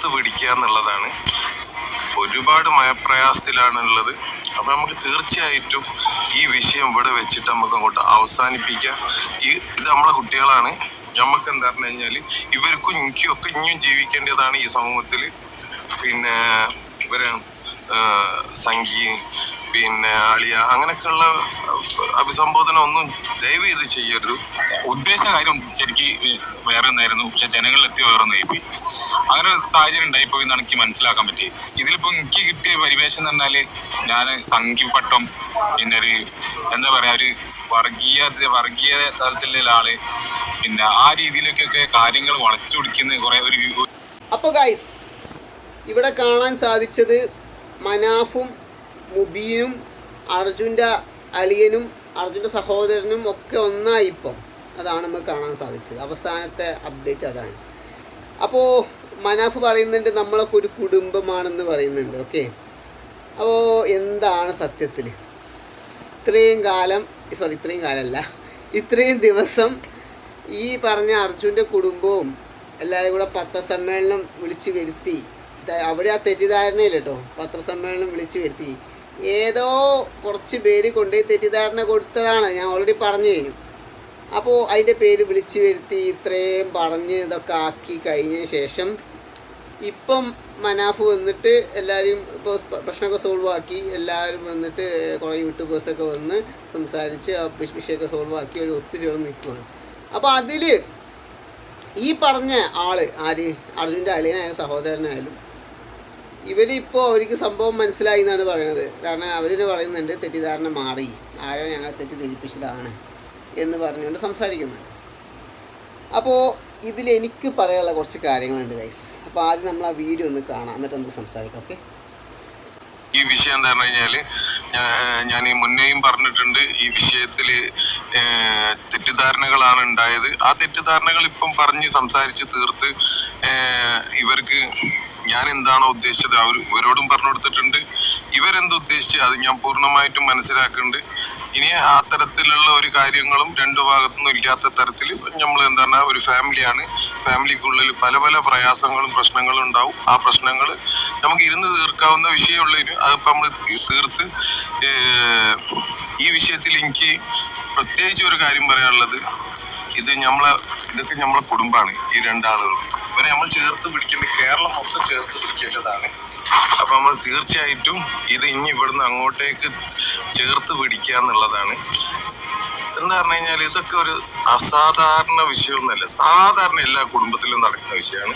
ചേർത്ത് പിടിക്കുക എന്നുള്ളതാണ്. ഒരുപാട് മയപ്രയാസത്തിലാണ് ഉള്ളത് അപ്പൊ നമുക്ക് തീർച്ചയായിട്ടും ഈ വിഷയം ഇവിടെ വെച്ചിട്ട് നമുക്ക് അങ്ങോട്ട് അവസാനിപ്പിക്കാം. ഈ ഇത് നമ്മളെ കുട്ടികളാണ്. നമുക്ക് എന്താ പറഞ്ഞു കഴിഞ്ഞാൽ ഇവർക്കും എനിക്കും ഒക്കെ ഇനിയും ജീവിക്കേണ്ടതാണ് ഈ സമൂഹത്തിൽ പിന്നെ ഇവരെ സംഖ്യ പിന്നെ അളിയ അങ്ങനെയൊക്കെയുള്ള അഭിസംബോധന ഒന്നും ദയവ് ചെയ്ത് ചെയ്യരുത്. ഉദ്ദേശ കാര്യം ശരിക്ക് വേറെ ഒന്നായിരുന്നു. പക്ഷെ ജനങ്ങളിലെത്തി വേറെ ഒന്നായി പോയി. അങ്ങനെ ഒരു സാഹചര്യം ഉണ്ടായിപ്പോയി എന്നാണ് എനിക്ക് മനസ്സിലാക്കാൻ പറ്റിയത് ഇതിലിപ്പോ എനിക്ക് കിട്ടിയ പരിവേഷം എന്ന് പറഞ്ഞാൽ ഞാൻ സംഖ്യപ്പട്ടം പിന്നെ ഒരു എന്താ പറയാ ഒരു വർഗീയ വർഗീയ തലത്തിലുള്ള ആൾ. പിന്നെ ആ രീതിയിലേക്കൊക്കെ കാര്യങ്ങൾ വളച്ചു പിടിക്കുന്ന കുറെ ഒരു അപ്പോൾ ഗൈസ് ഇവിടെ കാണാൻ സാധിച്ചത് മനാഫും മുബീനും അർജുന്റെ അളിയനും അർജുന്റെ സഹോദരനും ഒക്കെ ഒന്നായി ഇപ്പം. അതാണ് നമുക്ക് കാണാൻ സാധിച്ചത്. അവസാനത്തെ അപ്ഡേറ്റ് അതാണ്. അപ്പോൾ മനാഫ് പറയുന്നുണ്ട് നമ്മളൊക്കെ ഒരു കുടുംബമാണെന്ന് പറയുന്നുണ്ട്. ഓക്കെ അപ്പോൾ എന്താണ് സത്യത്തിൽ ഇത്രയും കാലം സോറി ഇത്രയും കാലമല്ല ഇത്രയും ദിവസം ഈ പറഞ്ഞ അർജുന്റെ കുടുംബവും എല്ലാവരും കൂടെ പത്രസമ്മേളനം വിളിച്ചു വരുത്തി. അവിടെ ആ തെറ്റിദ്ധാരണയില്ല കേട്ടോ. പത്രസമ്മേളനം വിളിച്ചു വരുത്തി. ഏതോ കുറച്ച് പേര് കൊണ്ടുപോയി തെറ്റിദ്ധാരണ കൊടുത്തതാണ്. ഞാൻ ഓൾറെഡി പറഞ്ഞു കഴിഞ്ഞു. അപ്പോൾ അതിന്റെ പേര് വിളിച്ചു വരുത്തി ഇത്രയും പറഞ്ഞ് ഇതൊക്കെ ആക്കി കഴിഞ്ഞ ശേഷം ഇപ്പം മനാഫ് വന്നിട്ട് എല്ലാവരും ഇപ്പോൾ പ്രശ്നമൊക്കെ സോൾവ് ആക്കി. എല്ലാവരും വന്നിട്ട് കുറേ യൂട്യൂബേഴ്സൊക്കെ വന്ന് സംസാരിച്ച് ആ വിഷ- വിഷയമൊക്കെ സോൾവ് ആക്കി ഒരു ഒത്തുചേർന്ന് നിൽക്കുകയാണ് അപ്പോൾ അതിൽ ഈ പറഞ്ഞ ആൾ ആര്? അർജുന്റെ അളിയനായാലും സഹോദരനായാലും ഇവരിപ്പോൾ അവർക്ക് സംഭവം മനസ്സിലായി എന്നാണ് പറയുന്നത് കാരണം അവർ പറയുന്നുണ്ട് തെറ്റിദ്ധാരണ മാറി. ആരോ ഞങ്ങൾ തെറ്റിദ്ധരിപ്പിച്ചതാണ് എന്ന് പറഞ്ഞുകൊണ്ട് സംസാരിക്കുന്നത് അപ്പോൾ ഇതിൽ എനിക്ക് പറയാനുള്ള കുറച്ച് കാര്യങ്ങളുണ്ട് ഗൈസ് അപ്പോൾ ആദ്യം നമ്മൾ ആ വീഡിയോ ഒന്ന് കാണാം. എന്നിട്ട് നമുക്ക് സംസാരിക്കാം ഓക്കെ ഈ വിഷയം എന്താ പറഞ്ഞു കഴിഞ്ഞാൽ ഞാൻ ഈ മുന്നേയും പറഞ്ഞിട്ടുണ്ട് ഈ വിഷയത്തിൽ തെറ്റിദ്ധാരണകളാണ് ഉണ്ടായത്. ആ തെറ്റിദ്ധാരണകൾ ഇപ്പം പറഞ്ഞ് സംസാരിച്ച് തീർത്ത് ഇവർക്ക് ഞാൻ എന്താണോ ഉദ്ദേശിച്ചത് അവർ ഇവരോടും പറഞ്ഞു കൊടുത്തിട്ടുണ്ട് ഇവരെന്ത് ഉദ്ദേശിച്ച് അത് ഞാൻ പൂർണമായിട്ടും മനസ്സിലാക്കുന്നുണ്ട്. ഇനി ആ തരത്തിലുള്ള ഒരു കാര്യങ്ങളും രണ്ടു ഭാഗത്തുനിന്നും ഇല്ലാത്ത തരത്തിൽ നമ്മൾ എന്താണ് ഒരു ഫാമിലിയാണ്. ഫാമിലിക്കുള്ളിൽ പല പല പ്രയാസങ്ങളും പ്രശ്നങ്ങളും ഉണ്ടാവും. ആ പ്രശ്നങ്ങൾ നമുക്ക് ഇരുന്ന് തീർക്കാവുന്ന വിഷയമുള്ളതിന് അതിപ്പോൾ നമ്മൾ തീർത്ത് ഈ വിഷയത്തിൽ എനിക്ക് പ്രത്യേകിച്ച് ഒരു കാര്യം പറയാനുള്ളത്. ഇത് നമ്മളെ ഇതൊക്കെ നമ്മളെ കുടുംബമാണ്. ഈ രണ്ടാളുകളും. ഇവരെ നമ്മൾ ചേർത്ത് പിടിക്കേണ്ട കേരളം മൊത്തം ചേർത്ത് പിടിക്കേണ്ടതാണ്. അപ്പൊ നമ്മൾ തീർച്ചയായിട്ടും ഇത് ഇനി ഇവിടുന്ന് അങ്ങോട്ടേക്ക് ചേർത്ത് പിടിക്കുക എന്നുള്ളതാണ്. എന്താ പറഞ്ഞു കഴിഞ്ഞാൽ ഇതൊക്കെ ഒരു അസാധാരണ വിഷയമൊന്നുമല്ല. സാധാരണ എല്ലാ കുടുംബത്തിലും നടക്കുന്ന വിഷയമാണ്.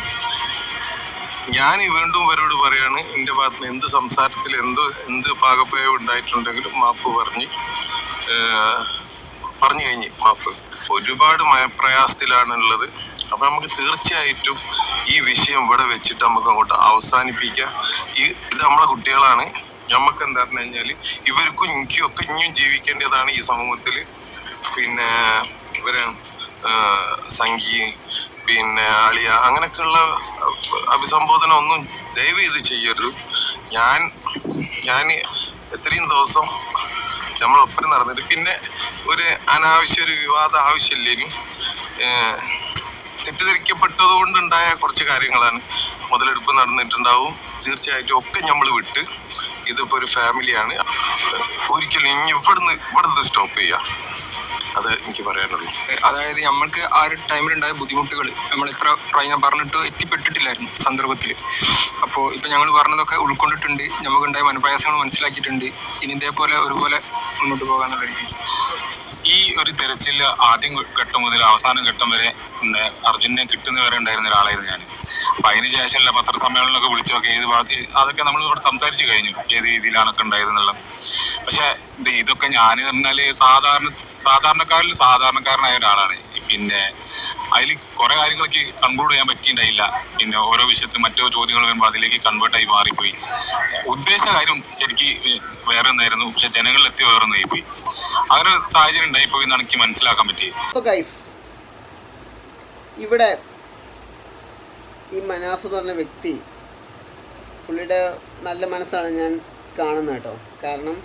ഞാൻ വീണ്ടും ഇവരോട് പറയാണ് എന്റെ ഭാഗത്ത് എന്ത് സംസാരത്തിൽ എന്ത് എന്ത് പാകപ്പയം ഉണ്ടായിട്ടുണ്ടെങ്കിലും മാപ്പ് പറഞ്ഞ് പറഞ്ഞു കഴിഞ്ഞ് മാപ്പ്. ഒരുപാട് മയപ്രയാസത്തിലാണ് ഉള്ളത് അപ്പൊ നമുക്ക് തീർച്ചയായിട്ടും ഈ വിഷയം ഇവിടെ വെച്ചിട്ട് നമുക്ക് അങ്ങോട്ട് അവസാനിപ്പിക്കാം. ഈ ഇത് നമ്മളെ കുട്ടികളാണ്. നമുക്ക് എന്താന്ന് കഴിഞ്ഞാൽ ഇവർക്കും എനിക്കും ഒക്കെ ഇനിയും ജീവിക്കേണ്ടതാണ് ഈ സമൂഹത്തിൽ പിന്നെ ഇവർ സംഘി പിന്നെ അളിയ അങ്ങനെയൊക്കെയുള്ള അഭിസംബോധന ഒന്നും ദയവ് ചെയ്ത് ചെയ്യരുത്. ഞാൻ ഞാൻ എത്രയും ദിവസം നമ്മളൊപ്പം നടന്നിട്ട് പിന്നെ ഒരു അനാവശ്യ ഒരു വിവാദം ആവശ്യമില്ലേനും? ഏഹ് തെറ്റിദ്ധരിക്കപ്പെട്ടത് കൊണ്ടുണ്ടായ കുറച്ച് കാര്യങ്ങളാണ്. മുതലെടുപ്പ് നടന്നിട്ടുണ്ടാവും. തീർച്ചയായിട്ടും ഒക്കെ നമ്മൾ വിട്ട് ഇതിപ്പോൾ ഒരു ഫാമിലിയാണ്. ഒരിക്കലും ഇനി ഇവിടുന്ന് ഇവിടുന്ന് സ്റ്റോപ്പ് ചെയ്യുക അത് എനിക്ക് പറയാനുള്ളൂ. അതായത് നമ്മൾക്ക് ആ ഒരു ടൈമിലുണ്ടായ ബുദ്ധിമുട്ടുകൾ നമ്മൾ എത്ര പ്രായം ഞാൻ പറഞ്ഞിട്ട് എത്തിപ്പെട്ടിട്ടില്ലായിരുന്നു സന്ദർഭത്തിൽ അപ്പോൾ ഇപ്പം ഞങ്ങൾ പറഞ്ഞതൊക്കെ ഉൾക്കൊണ്ടിട്ടുണ്ട്. നമുക്കുണ്ടായ മനപ്രയാസങ്ങൾ മനസ്സിലാക്കിയിട്ടുണ്ട്. ഇനി ഇതേപോലെ ഒരുപോലെ മുന്നോട്ട് പോകാനുള്ള ഈ ഒരു തെരച്ചിൽ ആദ്യം ഘട്ടം മുതൽ അവസാന ഘട്ടം വരെ അർജുനെ കിട്ടുന്ന വരെ ഉണ്ടായിരുന്ന ഒരാളായിരുന്നു ഞാൻ അപ്പൊ അതിന് ശേഷമുള്ള പത്രസമ്മേളനമൊക്കെ വിളിച്ചൊക്കെ ഏത് ഭാഗത്ത് അതൊക്കെ നമ്മൾ ഇവിടെ സംസാരിച്ചു കഴിഞ്ഞു ഏത് രീതിയിലാണൊക്കെ ഉണ്ടായിരുന്നുള്ളത്. പക്ഷെ ഇതൊക്കെ ഞാൻ പറഞ്ഞാൽ സാധാരണ സാധാരണക്കാരിൽ സാധാരണക്കാരനായ ഒരാളാണ്. പിന്നെ അതിൽ കുറെ കാര്യങ്ങളൊക്കെ കൺക്ലൂഡ് ചെയ്യാൻ പറ്റിയിട്ടുണ്ടായില്ല. പിന്നെ ഓരോ വിഷയത്തിൽ മറ്റോ ചോദ്യങ്ങൾ വരുമ്പോൾ അതിലേക്ക് കൺവേർട്ട് ആയി മാറിപ്പോയി. ഉദ്ദേശ കാര്യം ശരിക്ക് വേറെ ഒന്നായിരുന്നു. പക്ഷെ ജനങ്ങളിൽ എത്തി വേറെ ഒന്നായി പോയി അങ്ങനെ സാഹചര്യം ഉണ്ടായിപ്പോയി എന്നാണ് എനിക്ക് മനസ്സിലാക്കാൻ ഗൈസ് ഇവിടെ ഈ മനാഫ് എന്ന് പറഞ്ഞ വ്യക്തി പുള്ളിയുടെ നല്ല മനസ്സാണ് ഞാൻ കാണുന്നത് കേട്ടോ. കാരണം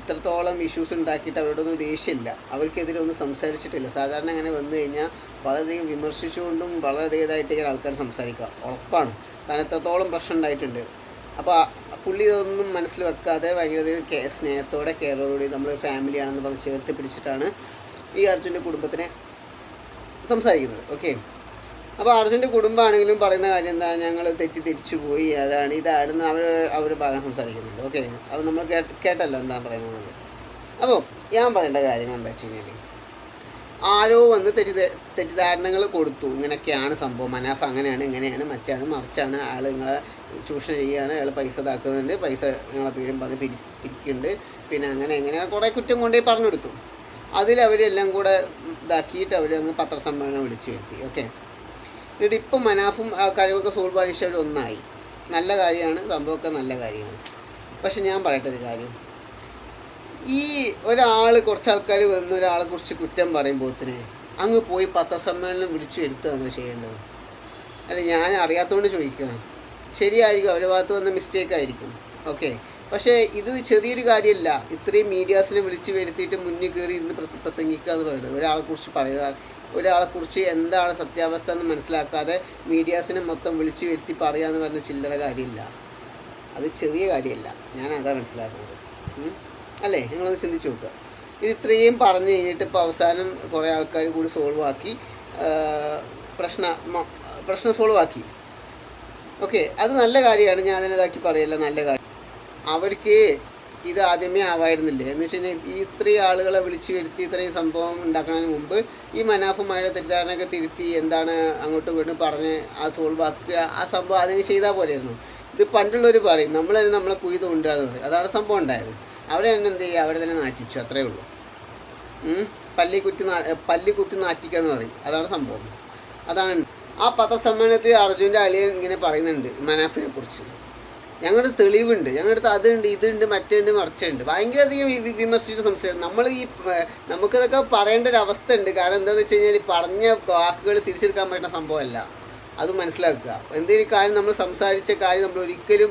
ഇത്രത്തോളം ഇഷ്യൂസ് ഉണ്ടാക്കിയിട്ട് അവരോടൊന്നും ദേഷ്യമില്ല. അവർക്കെതിരെ ഒന്നും സംസാരിച്ചിട്ടില്ല. സാധാരണ അങ്ങനെ വന്നു കഴിഞ്ഞാൽ വളരെയധികം വിമർശിച്ചുകൊണ്ടും വളരെയധികം ഇങ്ങനെ ആൾക്കാർ സംസാരിക്കുക. ഉറപ്പാണ്. കാരണം എത്രത്തോളം പ്രശ്നം ഉണ്ടായിട്ടുണ്ട്. അപ്പോൾ പുള്ളി ഇതൊന്നും മനസ്സിൽ വെക്കാതെ ഭയങ്കര സ്നേഹത്തോടെ കെയറോടുകൂടി നമ്മൾ ഫാമിലിയാണെന്ന് പറഞ്ഞ് ചേർത്ത് പിടിച്ചിട്ടാണ് ഈ അർജുന്റെ കുടുംബത്തിനെ സംസാരിക്കുന്നത്. ഓക്കെ അപ്പോൾ അർജുന്റെ കുടുംബമാണെങ്കിലും പറയുന്ന കാര്യം എന്താ ഞങ്ങൾ തെറ്റി തിരിച്ചു പോയി അതാണ് ഇതാണെന്ന് അവർ അവർ ഭാഗം സംസാരിക്കുന്നുണ്ട്. ഓക്കെ അത് നമ്മൾ കേട്ട് കേട്ടല്ലോ എന്താ പറയുന്നത്. അപ്പോൾ ഞാൻ പറയേണ്ട കാര്യം എന്താ വെച്ച് കഴിഞ്ഞാൽ ആരോ വന്ന് തെറ്റിദ്ധ തെറ്റിദ്ധാരണകൾ കൊടുത്തു. ഇങ്ങനെയൊക്കെയാണ് സംഭവം. മനാഫ് അങ്ങനെയാണ് ഇങ്ങനെയാണ് മറ്റാണ് മറിച്ചാണ്. ആൾ നിങ്ങളെ ചൂഷണം ചെയ്യുകയാണ് അയാൾ പൈസ ഇതാക്കുന്നുണ്ട് പൈസ നിങ്ങളെ പേരും പറഞ്ഞ് പിരി പിരിക്കുന്നുണ്ട്. പിന്നെ അങ്ങനെ എങ്ങനെ കുറേ കുറ്റം കൊണ്ടേ പറഞ്ഞു കൊടുത്തു. അതിലവരെല്ലാം കൂടെ ഇതാക്കിയിട്ട് അവർ അങ്ങ് പത്രസമ്മേളനം വിളിച്ചു വരുത്തി. ഓക്കെ എന്നിട്ട് ഇപ്പം മനാഫും ആ സോൾവ് ആയ ശേഷം ഒന്നായി. നല്ല കാര്യമാണ് സംഭവമൊക്കെ നല്ല കാര്യമാണ്. പക്ഷെ ഞാൻ പറയട്ടെ ഒരു കാര്യം. ഈ ഒരാൾ കുറച്ച് ആൾക്കാർ വന്ന് ഒരാളെ കുറിച്ച് കുറ്റം പറയുമ്പോഴത്തിന് അങ്ങ് പോയി പത്രസമ്മേളനം വിളിച്ചു വരുത്തുകയാണ് ചെയ്യേണ്ടത്? അല്ല ഞാൻ അറിയാത്തതുകൊണ്ട് ചോദിക്കുകയാണ്. ശരിയായിരിക്കും അവരുടെ ഭാഗത്ത് വന്ന മിസ്റ്റേക്ക് ആയിരിക്കും. ഓക്കെ പക്ഷേ ഇത് ചെറിയൊരു കാര്യമല്ല. ഇത്രയും മീഡിയാസിനെ വിളിച്ചു വരുത്തിയിട്ട് മുന്നിൽ കയറി ഇന്ന് പ്രസ പ്രസംഗിക്കുക എന്ന് പറയുന്നത് ഒരാളെക്കുറിച്ച് പറയുക ഒരാളെക്കുറിച്ച് എന്താണ് സത്യാവസ്ഥ എന്ന് മനസ്സിലാക്കാതെ മീഡിയാസിനെ മൊത്തം വിളിച്ചു വരുത്തി പറയുക എന്ന് പറഞ്ഞ ചില്ലറ കാര്യമില്ല. അത് ചെറിയ കാര്യമല്ല. ഞാൻ അതാ മനസ്സിലാക്കുന്നത്. അല്ലേ? നിങ്ങളൊന്ന് ചിന്തിച്ച് നോക്കുക. ഇത് ഇത്രയും പറഞ്ഞു കഴിഞ്ഞിട്ട് ഇപ്പോൾ അവസാനം കുറേ ആൾക്കാർ കൂടി സോൾവ് ആക്കി. പ്രശ്ന പ്രശ്നം സോൾവ് ആക്കി. ഓക്കെ അത് നല്ല കാര്യമാണ്. ഞാൻ അതിനതാക്കി പറയല്ല. നല്ല കാര്യം അവർക്ക് ഇത് ആദ്യമേ ആവായിരുന്നില്ലേ? എന്ന് വെച്ച് കഴിഞ്ഞാൽ ഈ ഇത്രയും ആളുകളെ വിളിച്ചു വരുത്തി ഇത്രയും സംഭവം ഉണ്ടാക്കുന്നതിന് മുമ്പ് ഈ മനാഫുമായുടെ തെറ്റിദ്ധാരണയൊക്കെ തിരുത്തി എന്താണ് അങ്ങോട്ട് ഇങ്ങോട്ടും പറഞ്ഞ് ആ സോൾവ് ആക്കുക ആ സംഭവം അതിന് ചെയ്താൽ പോലെയായിരുന്നു. ഇത് പണ്ടുള്ളവർ പറയും നമ്മൾ തന്നെ നമ്മളെ കുഴി പറയും. അതാണ് സംഭവം ഉണ്ടായത്. അവരെ തന്നെ എന്ത് ചെയ്യുക അവരെ തന്നെ നാറ്റിച്ചു അത്രേ ഉള്ളൂ. പല്ലി കുത്തി നാ പല്ലി കുത്തി നാറ്റിക്കുക എന്ന് പറയും. അതാണ് സംഭവം. അതാണ്. ആ പത്രസമ്മേളനത്തിൽ അർജുന്റെ അളിയൻ ഇങ്ങനെ പറയുന്നുണ്ട് മനാഫിനെ കുറിച്ച് ഞങ്ങളുടെ തെളിവുണ്ട്. ഞങ്ങളുടെ അടുത്ത് അതുണ്ട് ഇതുണ്ട് മറ്റുണ്ട് മറിച്ചുണ്ട്. ഭയങ്കര അധികം സംശയം വിമർശിച്ച് സംസാരിക്കും നമ്മൾ ഈ നമുക്കിതൊക്കെ പറയേണ്ട ഒരു അവസ്ഥ ഉണ്ട് കാരണം എന്താണെന്ന് വെച്ച് കഴിഞ്ഞാൽ പറഞ്ഞ വാക്കുകൾ തിരിച്ചെടുക്കാൻ പറ്റുന്ന സംഭവമല്ല. അത് മനസ്സിലാക്കുക. എന്തെങ്കിലും കാര്യം നമ്മൾ സംസാരിച്ച കാര്യം നമ്മൾ ഒരിക്കലും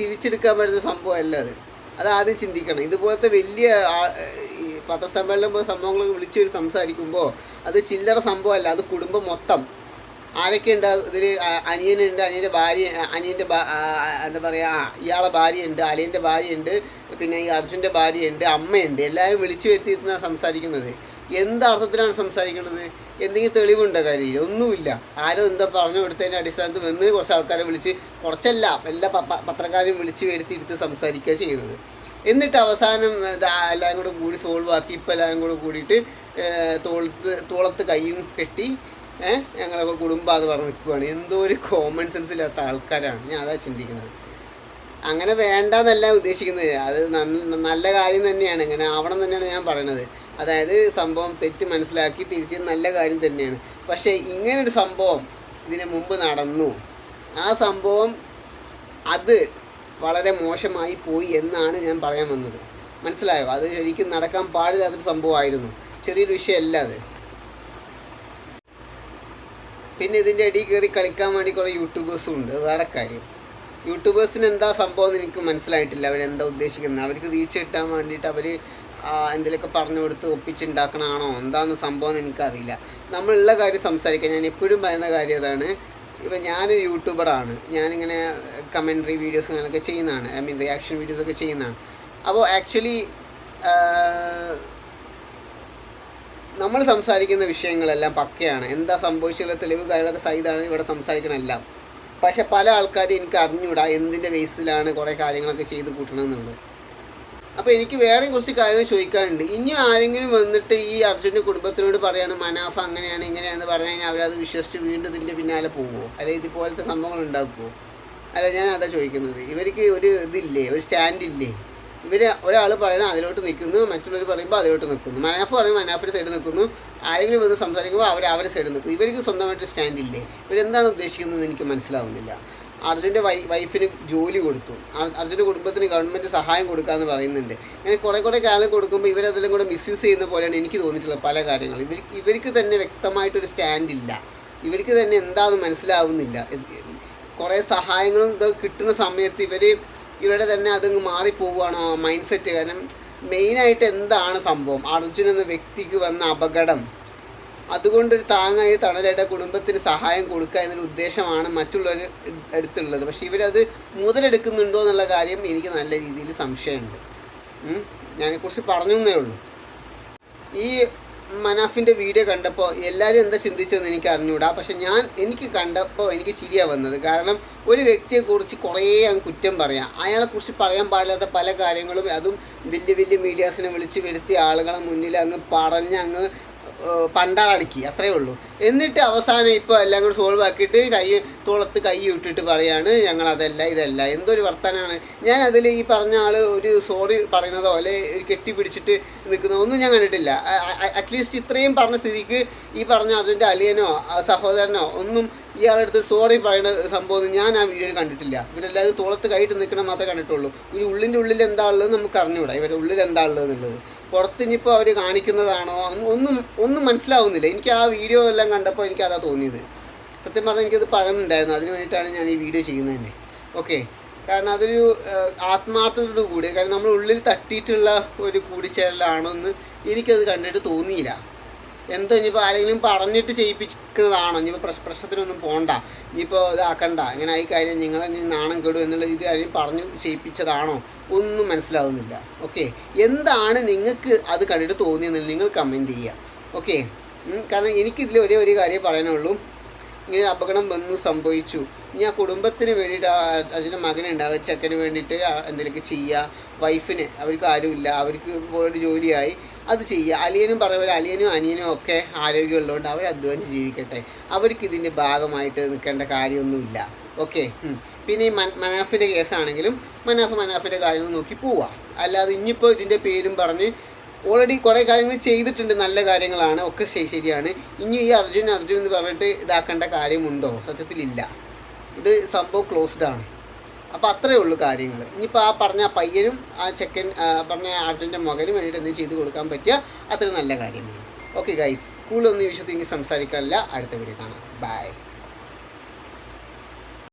തിരിച്ചെടുക്കാൻ പറ്റുന്ന സംഭവമല്ല അത്. അത് ആദ്യം ചിന്തിക്കണം. ഇതുപോലത്തെ വലിയ പത്രസമ്മേളനം പോലെ സംഭവങ്ങൾ വിളിച്ചു സംസാരിക്കുമ്പോൾ അത് ചില്ലറ സംഭവമല്ല. അത് കുടുംബം മൊത്തം ആരൊക്കെ ഉണ്ട്? ഇതിൽ അനിയനുണ്ട് അനിയന്റെ ഭാര്യ അനിയന്റെ എന്താ പറയുക ആ, ഇയാളെ ഭാര്യയുണ്ട് അളിയന്റെ ഭാര്യയുണ്ട് പിന്നെ ഈ അർജുന്റെ ഭാര്യയുണ്ട് അമ്മയുണ്ട്. എല്ലാവരും വിളിച്ചു വരുത്തിയിരുന്നാണ് സംസാരിക്കുന്നത്. എന്ത് അർത്ഥത്തിലാണ് സംസാരിക്കുന്നത്? എന്തെങ്കിലും തെളിവുണ്ടോ കാര്യമില്ല ഒന്നുമില്ല. ആരും എന്താ പറഞ്ഞു കൊടുത്തതിന്റെ അടിസ്ഥാനത്തിൽ വന്ന് കുറച്ച് ആൾക്കാരെ വിളിച്ച് കുറച്ചല്ല എല്ലാ പത്രക്കാരെയും വിളിച്ച് വരുത്തിയിരുത്ത് സംസാരിക്കുക ചെയ്യുന്നത്. എന്നിട്ട് അവസാനം എല്ലാവരും കൂടെ കൂടി സോൾവ് ആക്കി ഇപ്പം എല്ലാവരും കൂടെ കൂടിയിട്ട് തോളത്ത് തോളത്ത് കൈയും കെട്ടി ഏഹ് ഞങ്ങളൊക്കെ കുടുംബം അത് പറഞ്ഞ് നിൽക്കുവാണ് എന്തോ ഒരു കോമൺ സെൻസ് ഇല്ലാത്ത ആൾക്കാരാണ്. ഞാൻ അതാ ചിന്തിക്കുന്നത്. അങ്ങനെ വേണ്ടെന്നല്ല ഉദ്ദേശിക്കുന്നത്. അത് നല്ല കാര്യം തന്നെയാണ്. ഇങ്ങനെ ആവണം തന്നെയാണ് ഞാൻ പറയണത്. അതായത് സംഭവം തെറ്റ് മനസ്സിലാക്കി തിരിച്ച് നല്ല കാര്യം തന്നെയാണ്. പക്ഷേ ഇങ്ങനൊരു സംഭവം ഇതിന് മുമ്പ് നടന്നു. ആ സംഭവം അത് വളരെ മോശമായി പോയി എന്നാണ് ഞാൻ പറയാൻ വന്നത്. മനസ്സിലായോ? അത് ശരിക്കും നടക്കാൻ പാടില്ലാത്തൊരു സംഭവമായിരുന്നു. ചെറിയൊരു വിഷയമല്ല അത്. പിന്നെ ഇതിന്റെ ഇടയിൽ കയറി കളിക്കാൻ വേണ്ടി കുറേ യൂട്യൂബേഴ്സും ഉണ്ട്. അതാണ് കാര്യം. യൂട്യൂബേഴ്സിന് എന്താ സംഭവം എന്ന് എനിക്ക് മനസ്സിലായിട്ടില്ല. അവരെന്താ ഉദ്ദേശിക്കുന്നത്? അവർക്ക് റീച്ച് കിട്ടാൻ വേണ്ടിയിട്ട് അവർ എന്തെങ്കിലുമൊക്കെ പറഞ്ഞു കൊടുത്ത് ഒപ്പിച്ചുണ്ടാക്കണമാണോ എന്താന്ന് സംഭവം എന്ന് എനിക്കറിയില്ല. നമ്മളുള്ള കാര്യം സംസാരിക്കാൻ ഞാൻ എപ്പോഴും പറയുന്ന കാര്യം അതാണ്. ഇപ്പം ഞാനൊരു യൂട്യൂബറാണ് ഞാനിങ്ങനെ കമൻട്രി വീഡിയോസ് അങ്ങനെയൊക്കെ ചെയ്യുന്നതാണ്. ഐ മീൻ റിയാക്ഷൻ വീഡിയോസൊക്കെ ചെയ്യുന്നതാണ്. അപ്പോൾ ആക്ച്വലി നമ്മൾ സംസാരിക്കുന്ന വിഷയങ്ങളെല്ലാം പക്കയാണ്. എന്താ സംഭവിച്ചുള്ള തെളിവ് കാര്യങ്ങളൊക്കെ സഹിതമാണ് ഇവിടെ സംസാരിക്കണമെല്ലാം പക്ഷെ പല ആൾക്കാരും എനിക്ക് അറിഞ്ഞൂടാ എന്തിന്റെ ബേസിലാണ് കുറേ കാര്യങ്ങളൊക്കെ ചെയ്ത് കൂട്ടണമെന്നുള്ളത് അപ്പോൾ എനിക്ക് വേറെ കുറച്ച് കാര്യങ്ങൾ ചോദിക്കാറുണ്ട് ഇനി ആരെങ്കിലും വന്നിട്ട് ഈ അർജുന്റെ കുടുംബത്തിനോട് പറയാണ് മനാഫ അങ്ങനെയാണ് ഇങ്ങനെയാണെന്ന് പറഞ്ഞു കഴിഞ്ഞാൽ അവരത് വിശ്വസിച്ച് വീണ്ടും ഇതിന്റെ പിന്നാലെ പോകുമോ അല്ലെ ഇതുപോലത്തെ സംഭവങ്ങൾ ഉണ്ടാക്കുമോ അല്ല ഞാൻ അതാ ചോദിക്കുന്നത്. ഇവർക്ക് ഒരു ഇതില്ലേ ഒരു സ്റ്റാൻഡ് ഇല്ലേ? ഇവർ ഒരാൾ പറയണ അതിലോട്ട് നിൽക്കുന്നു മറ്റുള്ളവർ പറയുമ്പോൾ അതിലോട്ട് നിൽക്കുന്നു മനാഫ് പറയുമ്പോൾ മനാഫിന്റെ സൈഡിൽ നിൽക്കുന്നു ആരെങ്കിലും വന്ന് സംസാരിക്കുമ്പോൾ അവർ അവരുടെ സൈഡിൽ നിൽക്കും. ഇവർക്ക് സ്വന്തമായിട്ട് സ്റ്റാൻഡ് ഇല്ലേ? ഇവരെന്താണ് ഉദ്ദേശിക്കുന്നത് എനിക്ക് മനസ്സിലാവുന്നില്ല. അർജുന്റെ വൈ വൈഫിന് ജോലി കൊടുത്തു. അർ- അർജുന്റെ കുടുംബത്തിന് ഗവൺമെന്റ് സഹായം കൊടുക്കാമെന്ന് പറയുന്നുണ്ട്. അങ്ങനെ കുറേ കുറേ കാലം കൊടുക്കുമ്പോൾ ഇവരതെല്ലാം കൂടെ മിസ്യൂസ് ചെയ്യുന്ന പോലെയാണ് എനിക്ക് തോന്നിയിട്ടുള്ളത് പല കാര്യങ്ങളും. ഇവർ ഇവർക്ക് തന്നെ വ്യക്തമായിട്ടൊരു സ്റ്റാൻഡ് ഇല്ല. ഇവർക്ക് തന്നെ എന്താണെന്ന് മനസ്സിലാവുന്നില്ല. കുറേ സഹായങ്ങളും കിട്ടുന്ന സമയത്ത് ഇവർ ഇവരുടെ തന്നെ അതങ്ങ് മാറിപ്പോവുകയാണോ മൈൻഡ് സെറ്റ് കാരണം മെയിനായിട്ട് എന്താണ് സംഭവം? അർജുൻ എന്ന വ്യക്തിക്ക് വന്ന അപകടം. അതുകൊണ്ട് താങ്ങായി തണലായിട്ട് കുടുംബത്തിന് സഹായം കൊടുക്കുക എന്നൊരു ഉദ്ദേശമാണ് മറ്റുള്ളവർ എടുത്തുള്ളത്. പക്ഷെ ഇവരത് മുതലെടുക്കുന്നുണ്ടോ എന്നുള്ള കാര്യം എനിക്ക് നല്ല രീതിയിൽ സംശയമുണ്ട്. ഞാനെക്കുറിച്ച് പറഞ്ഞു ഉള്ളൂ. ഈ മനാഫിന്റെ വീഡിയോ കണ്ടപ്പോൾ എല്ലാവരും എന്താ ചിന്തിച്ചതെന്ന് എനിക്ക് അറിഞ്ഞൂടാ. പക്ഷെ ഞാൻ എനിക്ക് കണ്ടപ്പോൾ എനിക്ക് ചിരിയാണ് വന്നത്. കാരണം ഒരു വ്യക്തിയെക്കുറിച്ച് കുറേ അങ്ങ് കുറ്റം പറയാം. അയാളെക്കുറിച്ച് പറയാൻ പാടില്ലാത്ത പല കാര്യങ്ങളും അതും വലിയ വലിയ മീഡിയാസിനെ വിളിച്ച് വരുത്തിയ ആളുകളെ മുന്നിൽ അങ്ങ് പറഞ്ഞ് അങ്ങ് ഏഹ് പണ്ടാടക്കി അത്രേ ഉള്ളൂ. എന്നിട്ട് അവസാനം ഇപ്പോൾ എല്ലാം കൂടി സോൾവ് ആക്കിയിട്ട് കൈ തുളത്ത് കൈ ഇട്ടിട്ട് പറയാണ് ഞങ്ങൾ അതല്ല ഇതല്ല. എന്തൊരു വർത്തനാണ്. ഞാൻ അതിൽ ഈ പറഞ്ഞ ആൾ ഒരു സോറി പറയുന്നതോ അല്ലെ ഒരു കെട്ടിപ്പിടിച്ചിട്ട് നിൽക്കുന്നതോ ഒന്നും ഞാൻ കണ്ടിട്ടില്ല. അറ്റ്ലീസ്റ്റ് ഇത്രയും പറഞ്ഞ സ്ഥിതിക്ക് ഈ പറഞ്ഞ അർജുന്റെ അളിയനോ സഹോദരനോ ഒന്നും ഇയാളെടുത്ത് സോറി പറയുന്ന സംഭവം ഞാൻ ആ വീഡിയോയിൽ കണ്ടിട്ടില്ല. ഇവരെല്ലാവരും തോളത്ത് കൈയിട്ട് നിൽക്കണം മാത്രമേ കണ്ടിട്ടുള്ളൂ. ഒരു ഉള്ളിന്റെ ഉള്ളിൽ എന്താ ഉള്ളത് നമുക്ക് അറിഞ്ഞുകൂടാ. ഇവരുടെ ഉള്ളിൽ എന്താ ഉള്ളത് എന്നുള്ളത് പുറത്ത് ഇനിയിപ്പോൾ അവർ കാണിക്കുന്നതാണോ? ഒന്നും- ഒന്നും മനസ്സിലാവുന്നില്ല. എനിക്ക് ആ വീഡിയോ എല്ലാം കണ്ടപ്പോൾ എനിക്ക് അതാ തോന്നിയത്. സത്യം പറഞ്ഞാൽ എനിക്കത് പഴന്നുണ്ടായിരുന്നു അതിന് വേണ്ടിയിട്ടാണ് ഞാൻ ഈ വീഡിയോ ചെയ്യുന്നത് ഓക്കെ. കാരണം അതൊരു ആത്മാർത്ഥതയോട് കൂടി കാരണം നമ്മൾ ഉള്ളിൽ തട്ടിയിട്ടുള്ള ഒരു കൂടിച്ചേരലാണോ എന്ന് എനിക്കത് കണ്ടിട്ട് തോന്നിയില്ല. എന്തോ ഇനിയിപ്പോൾ ആരെങ്കിലും പറഞ്ഞിട്ട് ചെയ്യിപ്പിക്കുന്നതാണോ? ഇനിയിപ്പോൾ പ്രശ് പ്രശ്നത്തിനൊന്നും പോകണ്ട ഇനിയിപ്പോൾ ഇതാക്കണ്ട. ഇങ്ങനെ ആയി കാര്യം നിങ്ങൾ ഇനി നാണം കെടും എന്നുള്ള ഇത് ആരെങ്കിലും പറഞ്ഞ് ചെയ്യിപ്പിച്ചതാണോ? ഒന്നും മനസ്സിലാവുന്നില്ല. ഓക്കെ? എന്താണ് നിങ്ങൾക്ക് അത് കണ്ടിട്ട് തോന്നിയെന്ന് നിങ്ങൾ കമന്റ് ചെയ്യുക. ഓക്കെ? കാരണം എനിക്കിതിൽ ഒരേ ഒരു കാര്യം പറയാനുള്ളൂ. ഇങ്ങനെ അപകടം വന്നു സംഭവിച്ചു. ഇനി ആ കുടുംബത്തിന് വേണ്ടിയിട്ട് അച്ഛന്റെ മകനുണ്ടാവുക ചെക്കന് വേണ്ടിയിട്ട് എന്തെങ്കിലുമൊക്കെ ചെയ്യുക. വൈഫിന് അവർക്ക് ആരുമില്ല. അവർക്ക് ഓൾറെഡി ജോലിയായി. അത് ചെയ്യുക. അലിയനും പറഞ്ഞ പോലെ അലിയനും അനിയനും ഒക്കെ ആരോഗ്യമുള്ളതുകൊണ്ട് അവർ അധ്വാനിച്ച് ജീവിക്കട്ടെ. അവർക്ക് ഇതിന്റെ ഭാഗമായിട്ട് നിൽക്കേണ്ട കാര്യമൊന്നുമില്ല. ഓക്കെ പിന്നെ ഈ മനാഫിന്റെ കേസാണെങ്കിലും മനാഫ് മനാഫിന്റെ കാര്യങ്ങൾ നോക്കി പോവാം അല്ലാതെ ഇനിയിപ്പോൾ ഇതിന്റെ പേരും പറഞ്ഞ് ഓൾറെഡി കുറേ കാര്യങ്ങൾ ചെയ്തിട്ടുണ്ട്. നല്ല കാര്യങ്ങളാണ്. ഒക്കെ ശരി- ശരിയാണ്. ഇനി ഈ അർജുൻ അർജുൻ എന്ന് പറഞ്ഞിട്ട് ഇതാക്കേണ്ട കാര്യമുണ്ടോ? സത്യത്തിലില്ല. ഇത് സംഭവം ക്ലോസ്ഡ് ആണ്. അപ്പോൾ അത്രയേ ഉള്ളൂ കാര്യങ്ങൾ ഇനിയിപ്പോൾ ആ പറഞ്ഞ പയ്യനും ആ ചെക്കൻ പറഞ്ഞ ആർട്ടിന്റെ മകനും വേണ്ടിയിട്ട് എന്ത് ചെയ്ത് കൊടുക്കാൻ പറ്റിയ അത്ര നല്ല കാര്യമാണ് ഓക്കെ ഗൈസ് കൂടുതലൊന്നും ഈ വിഷയത്തിൽ ഇനി സംസാരിക്കാനില്ല. അടുത്ത വീഡിയോ കാണാം. ബൈ